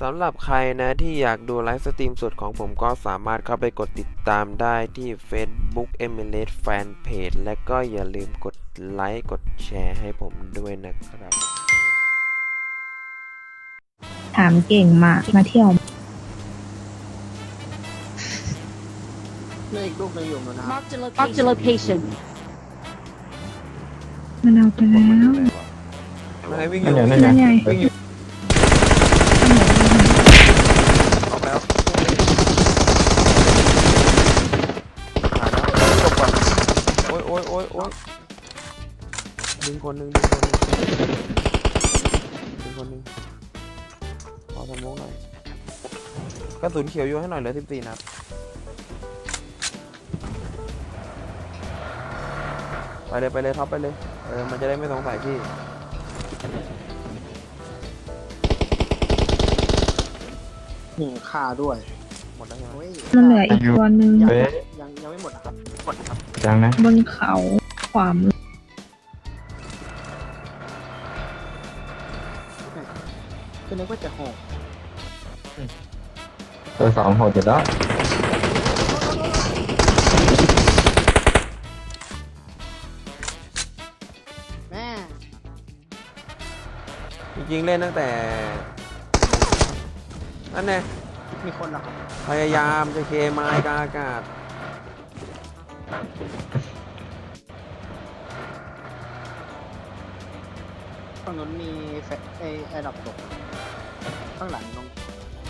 สำหรับใครนะที่อยากดูไลฟ์สตรีมสดของผมก็สามารถเข้าไปกดติดตามได้ที่ Facebook e m i l a t e Fanpage และก็อย่าลืมกดไลค์กดแชร์ให้ผมด้วยนะครับ ถามเก่งมากมาเที่ยว เลขลูกในอยู่นะ Marked a location. Marked a location. มันเอาไปแล้วนายวิ่งอนั่นยู่ไงนั่นไงนั่นไง วิ่งอยู่ คนหนึ่งดึงคนหนึ่งดึงคนหนึ่งขอสมองหน่อยกระสุนเขียวโยนให้หน่อยเหลือสิบสี่นัดไปเลยไปเลยท็อปไปเลยเออมันจะได้ไม่สงสัยพี่หนึ่งค่าด้วย หมดแล้วใช่ไหมโอ้ยมันเหลืออีกตัวหนึ่งยังเว้ยยังยังไม่หมดนะครับหมดครับยังนะ บนเขาขวามือ ตัวสองโหดอยู่แล้วแม่จริงๆเล่นตั้งแต่นั่นแน่มีคนเหรอครับพยายามจะเคไม้กลางอากาศฝั่งนู้นมีแฟไอแอร์ดรอปตกข้างหลังน้อง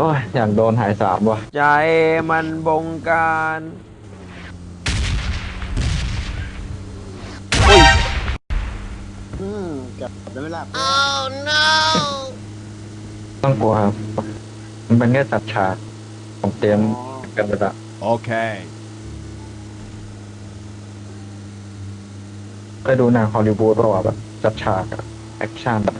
โอ้ยอยากโดนหายสามว่ะ ใจมันบงการอุ้ยอืมเกับได้ไม่หลับต้องกลัวครับ มันเป็นแค่ตัดฉากผมเตรียมอ๋อกันไปละ Okay. เคยดูหนังฮอลลีวูดป่าวะแบบจัดฉากอะแอคชั่นอะ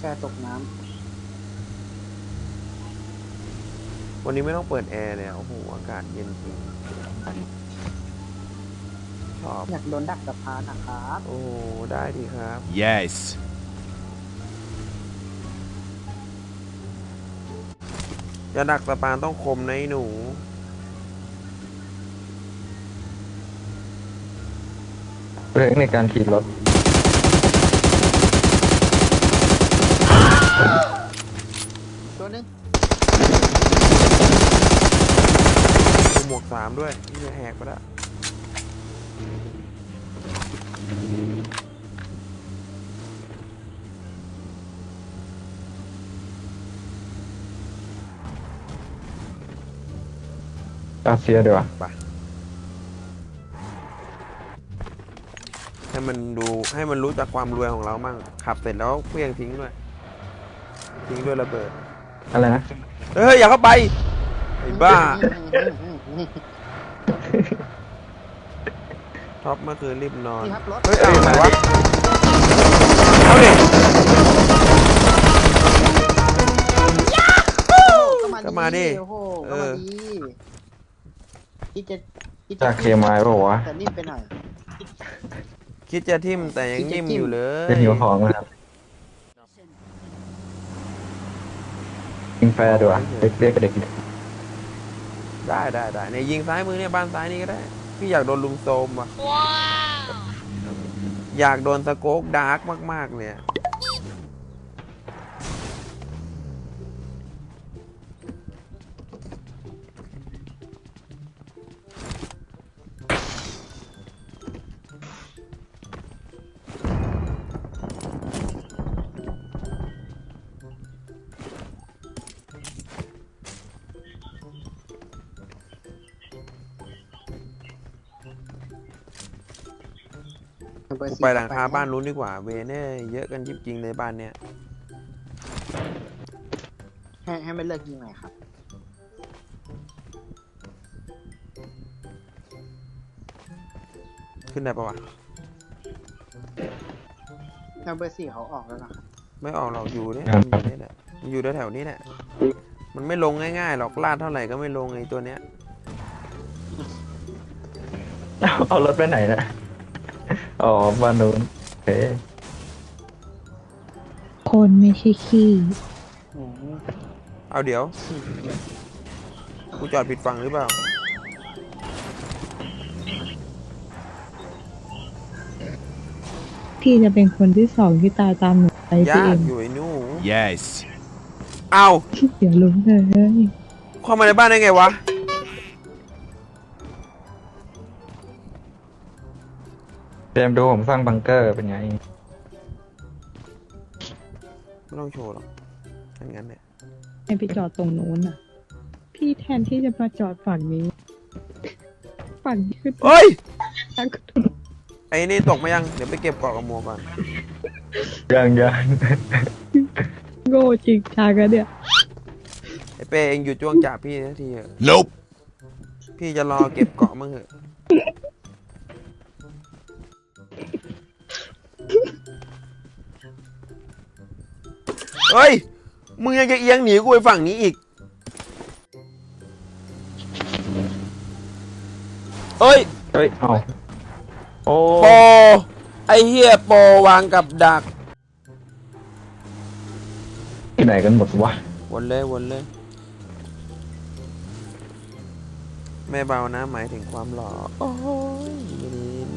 แค่ ตกน้วันนี้ไม่ต้องเปิดแอร์เลยอะโอ้โห อากาศเย็นจริงชอบำอยากโดนดักสะพานนะครับโอ้โหได้ดีครับ Yes. จะดักสะพานต้องคมนะไอ้หนู เรื่องในการขี่รถ ตัวหนึงดูหมวกสามด้วยนี่แหกไปแล้วอาเซียดีกว่าให้มันดูให้มันรู้จักความรวยของเรามั่งขับเสร็จแล้วเพียงทิ้งด้วย ทิ้งด้วยระเบิด อะไรนะ เฮ้ยอย่าเข้าไป ไอ้บ้า ท็อปเมื่อคืนรีบนอน นี่ครับรถ เฮ้ยเอาไหนวะเอาดิก็มาดิโอ้โหเอก็มาอดีคิดจะคิดจากเคมายป่าวะแต่นิ่มไปหน่อย คิดจะทิมแต่ยังนิ่มอยู่เลยเป็นหิวของนะครับ ยิงแฟร์ดีกว่าเด็กเรียกกับเด็กได้ได้ได้เนี่ยยิงซ้ายมือเนี่ยบ้านซ้ายนี่ก็ได้ พี่อยากโดนลุมโซมว่ะอยากโดนสโกกดาร์กมากๆเนี่ย เบอร์กูสี่ไปหลังคาบ้านนู้นดีกว่า เวเน่เยอะกันยิบจริงในบ้านเนี้ยให้ให้ไม่เลิกยิงหน่อยครับ ขึ้นได้ปะวะ แล้วเบอร์สี่เขาออกแล้วนะครับไม่ออกหรอกอยู่เนี่ยครับอยู่นี่แหละมันอยู่แถวๆนี้แหละมันไม่ลงง่ายๆหรอกลาดเท่าไหร่ก็ไม่ลงไอ้ตัวเนี้ย เอาเอารถไปไหนนะ อ๋อบ้านนู้นโอเคคนไม่ใช่ขี้อืมเอาเดี๋ยวกูจอดผิดฝั่งหรือเปล่า พี่จะเป็นคนที่สองที่ตายตามหนูไปพี่ยาเอ็กมอยู่ไอ้หนู่ Yes. เอาเดี๋ยวลุ้นเลย เข้ามาในบ้านได้ไงวะ เตรียมดูผมสร้างบังเกอร์เป็นไง ไม่ต้องโชว์หรอกถ้างั้นเนี่ยให้ไปจอดตรงนู้นอะ พี่แทนที่จะมาจอดฝั่งนี้ ฝั่งนี้คือเฮ้ย ทางกระไอ้นี่ตกมายัง เดี๋ยวไปเก็บเกาะกับหมัวกก่อน ยังยัง โง่จริงจังอะเนี่ย ไอ้เป้เองอยู่จ้วงจ่าพี่นาทีเถอะ Nope. พี่จะรอเก็บเกาะมั่งเหอะ เฮ้ย มึงยังจะเอียงหนีกูไปฝั่งนี้อีก เฮ้ย เฮ้ยเอาโอ้โปไอเฮียโปวางกับดัก ที่ไหนกันหมดวะวนเลยวนเลย ไม่เบานะ หมายถึงความหล่อ โอ้ยลิน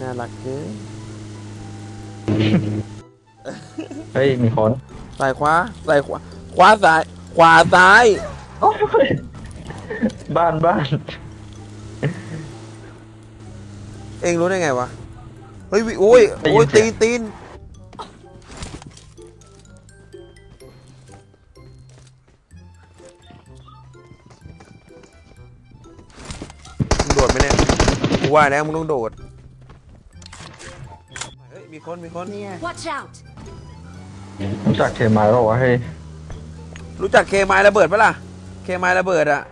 น่ารักเกิน เฮ้ย มีคนใส่ขวาใส่ขวา ขวาซ้าย ขวาซ้าย โอ้ยบ้านบ้าน เองรู้ได้ไงวะ เฮ้ยวิโอ้ยโอ้ยตีนตีนมึงโดดไหมเนี่ยกูว่าแล้วมึงต้องโดดเฮ้ย มีคนมีคน เนี่ย Watch out! รู้จักเคมายเปล่าวะเฮ้ยรู้จักเคไมายระเบิดปะล่ะ เคไมายระเบิดอะ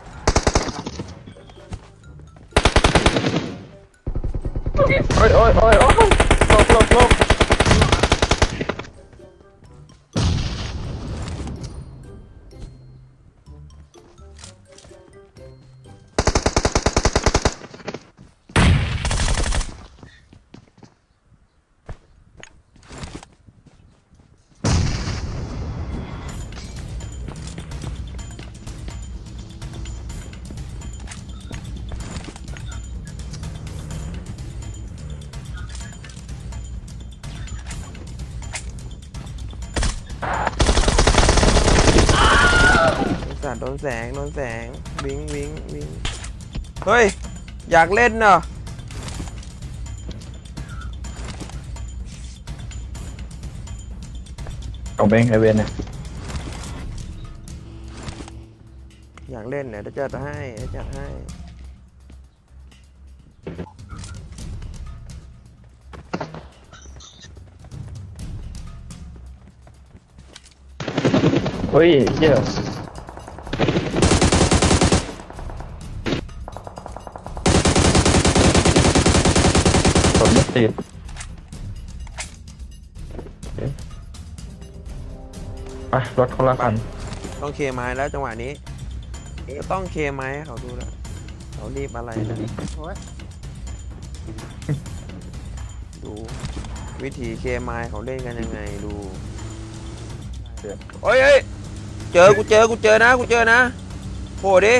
โอ้ยโอ้ยโอ้ยโอ้ยหลบหลบหลบ ดนแสงโดนแสงวิงวิงวิงเฮ้ย อยากเล่นเนาะของเบงไอเวนเนี่ยอยากเล่นเนี่ยเดี๋ยวจัดให้เดี๋ยวจัดให้เฮ้ยเหี้ยกด ติดเอ๊ะไปรถคนละคันต้องเคไม้แล้วจังหวะนี้จะต้องเคไม้ให้เขาดูแล้วเขารีบอะไรนะโอ้ยดู วิธีเคไม้เขาเล่นกันยังไงดูเดี๋ยวโอ้ยเอ้ยเจอกูเจอกูเจอนะกูเจอนะโผล่ดิ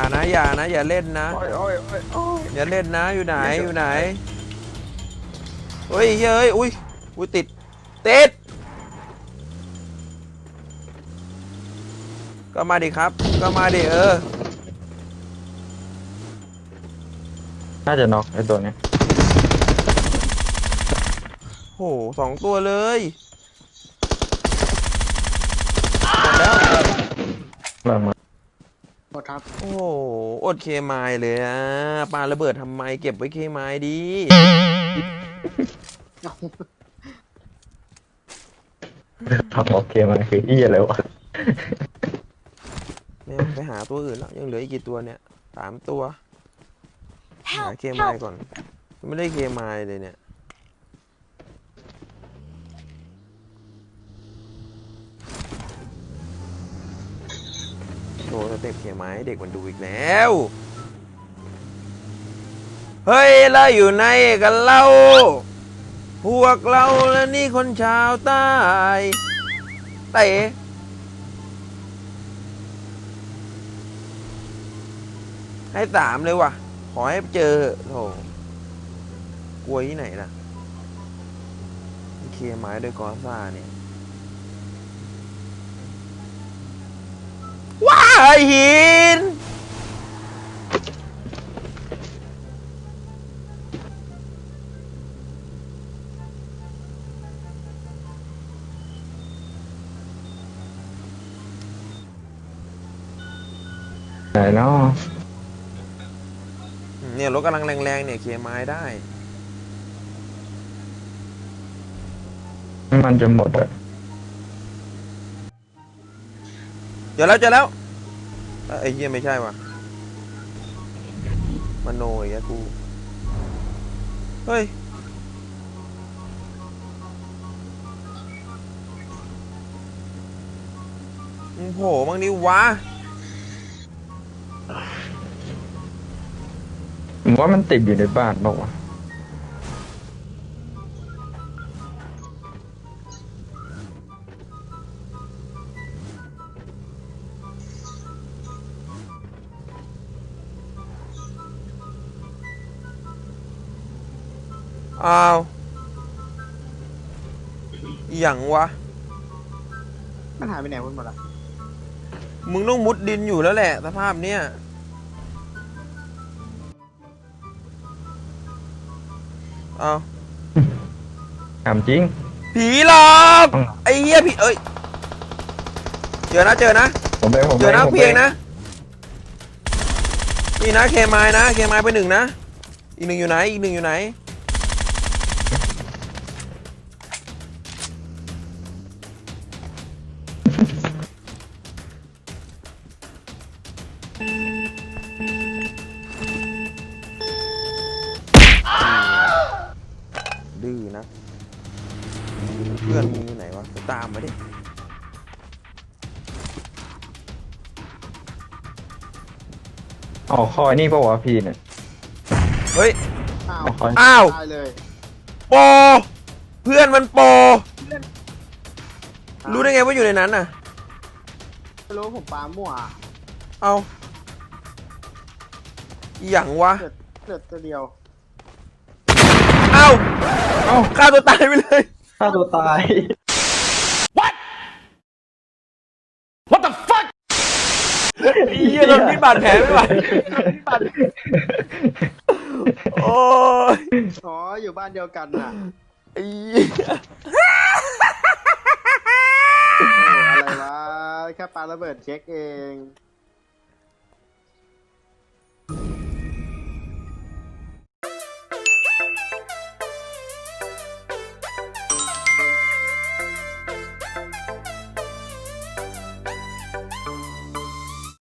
านะอย่านะอย่าเล่นนะโอ้ยโอ้ยโอ้ยโอ้ยอย่าเล่นนะอยู่ไหนอยู่ไหนเฮ้ยเฮ้ยอุ้ยอุ้ยติดติดก็มาดิครับ ก็มาดิเออน่าจะน็อกไอตัวเนี้ยโหสองตัวเลยแล้วมามา หมดครับโอ้โหอดเคมายเลยอะปาระเบิดทำไมเก็บไว้เคมายดี ทำโอเคมาคือที่อะไรวะเนี่ยไปหาตัวอื่นแล้วยังเหลืออีกกี่ตัวเนี่ยสามตัว หา Help! เคมาย Help! ก่อน ไม่ได้เคมายเลยเนี่ย โชว์สเต็ปเคมายให้เด็กมันดูอีกแล้ว เฮ้ยเราอยู่ในกันเล่า พวกเราและนี่คนชาวใต้เต๋ให้สามเลยว่ะ ขอให้เจอโถกลัวที่ไหนล่ะ เคลียร์ไม้ด้วยกอซ่าเนี่ย ว้ายหิน ไหนเนาะเนี่ยรถกำลังแรงๆเนี่ยเคลียร์ไม้ได้มันจะหมดอะเจอแล้วเจอแล้วเอ้ย ไอ้เหี้ยไม่ใช่ว่ะมโนยอะกู เฮ้ย มึงโผล่บ้างดิวะ ผมว่ามันติดอยู่ในบ้านบอกว่าวะ อ้าวอหย่างวะ มันหายไปไหนหมดละมึงต้องมุดดินอยู่แล้วแหละ สภาพเนี้ยเอาถามจริง ผีหลอกอืมไอ้เหี้ยผีเอ้ย เจอนะเจอนะ ผมเองผมเจเอองนะผมเพียงนะ นี่นะเคมายนะ เคมายไปหนึ่งนะ อีกหนึ่งอยู่ไหน อีกหนึ่งอยู่ไหน วะไปตามมาดิอ๋อคอยนี่ปะวะพี่เนี่ย เฮ้ย อ้าวอ๋อคอยอ้าว ตายเลยโปเพื่อนมันโปรู้ได้ไงว่าอยู่ในนั้นน่ะ ไม่รู้ว่าผมปามั่วเอาอหย่างวะ เกิดเกิดตัวเดียวเอาเอ้าฆ่าตัวตายไปเลย ฆ่าตัวตาย ไอ้เหี้ย โดนพิษบาดแผลไม่ไหวโอ้ยอ๋ออยู่บ้านเดียวกันน่ะไอ้เหี้ยโอ้อะไรวะ แค่ปาระเบิดเช็คเอง